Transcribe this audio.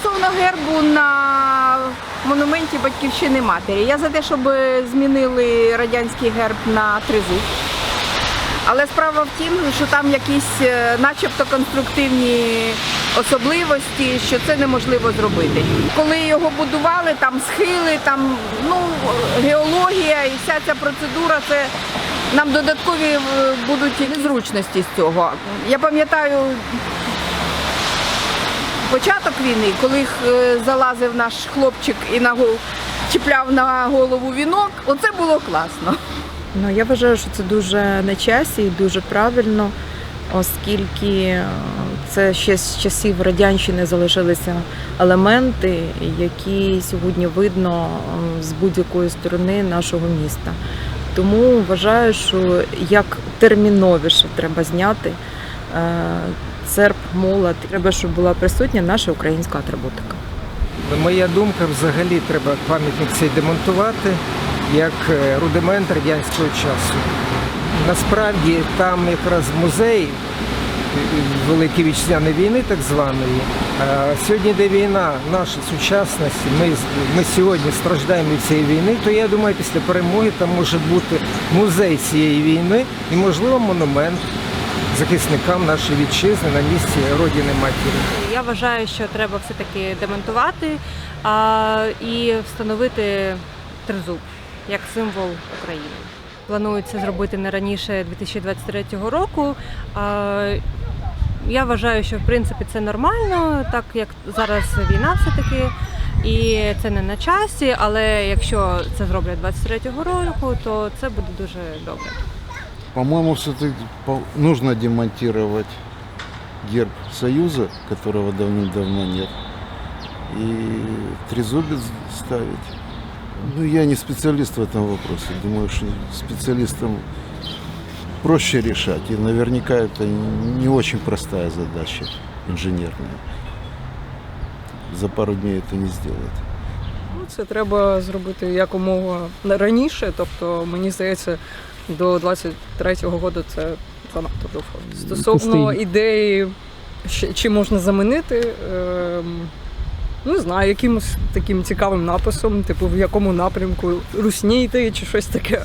Стосовно гербу на монументі батьківщини матері, я за те, щоб змінили радянський герб на тризуб. Але справа в тім, що там якісь е, начебто конструктивні особливості, що це неможливо зробити. Коли його будували, там схили, там ну, геологія і вся ця процедура, це нам додаткові е, будуть незручності з цього. Я пам'ятаю початок війни, коли е, залазив наш хлопчик і на гол чіпляв на голову вінок, оце було класно. Ну, я вважаю, що це дуже на часі і дуже правильно, оскільки е, це ще з часів радянщини залишилися елементи, які сьогодні видно е, з будь-якої сторони нашого міста. Тому вважаю, що як терміновіше треба зняти е, серп, молот. Треба, щоб була присутня наша українська атрибутика. Моя думка, взагалі треба пам'ятник цей демонтувати як е, рудимент радянського часу. Насправді там якраз музей е, Великої вітчизняної війни, так званої. Сьогодні, де війна, наша сучасність, ми, ми сьогодні страждаємо від цієї війни, то я думаю, після перемоги там може бути музей цієї війни і, можливо, монумент захисникам нашої вітчизни на місці родини матері. Я вважаю, що треба все-таки демонтувати а, і встановити тризуб як символ України. Планується зробити не раніше 2023 року. А, я вважаю, що в принципі це нормально, так як зараз війна все-таки. І це не на часі, але якщо це зроблять 23-го року, то це буде дуже добре. По-моему, все-таки по- нужно демонтировать герб Союза, которого давным-давно нет, и трезубец ставить. Ну, я не специалист в этом вопросе. Думаю, что специалистам проще решать. И наверняка это не очень простая задача инженерная. За пару дней это не сделать. Ну, Це треба зробити якомога раніше. Тобто, мені здається, до 23-го року це занадто довго. Стосовно ідеї, ще- чи можна замінити, ем, не знаю, якимось таким цікавим написом, типу в якому напрямку русні йти чи щось таке.